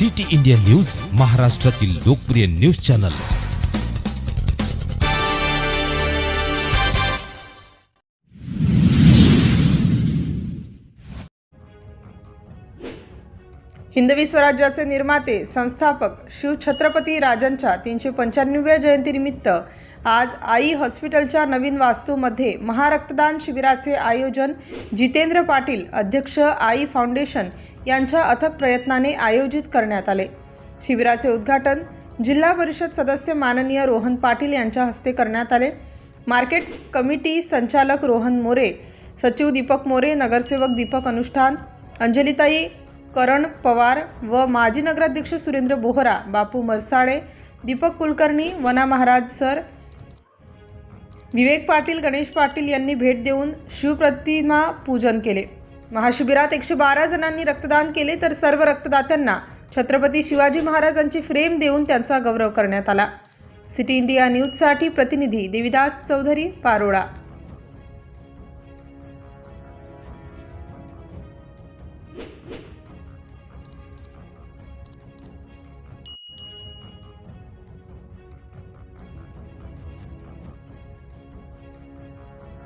City India news महाराष्ट्रातील लोकप्रिय news channel. हिंदवी स्वराज्याचे निर्माते संस्थापक शिव छत्रपती राजांच्या तीनशे पंच्याण्णव्या जयंतीनिमित्त आज आई हॉस्पिटलच्या नवीन वास्तूमध्ये महारक्तदान शिबिराचे आयोजन जितेंद्र पाटील अध्यक्ष आई फाउंडेशन यांच्या अथक प्रयत्नाने आयोजित करण्यात आले. शिबिराचे उद्घाटन जिल्हा परिषद सदस्य माननीय रोहन पाटील यांच्या हस्ते करण्यात आले. मार्केट कमिटी संचालक रोहन मोरे सचिव दीपक मोरे नगरसेवक दीपक अनुष्ठान अंजलिताई करण पवार व माजी नगराध्यक्ष सुरेंद्र बोहरा बापू मरसाळे दीपक कुलकर्णी वना महाराज सर विवेक पाटील गणेश पाटील यांनी भेट देऊन शिवप्रतिमा पूजन केले. महाशिबिरात एकशे बारा जणांनी रक्तदान केले तर सर्व रक्तदात्यांना छत्रपती शिवाजी महाराजांची फ्रेम देऊन त्यांचा गौरव करण्यात आला. सिटी इंडिया न्यूजसाठी प्रतिनिधी देविदास चौधरी पारोळा.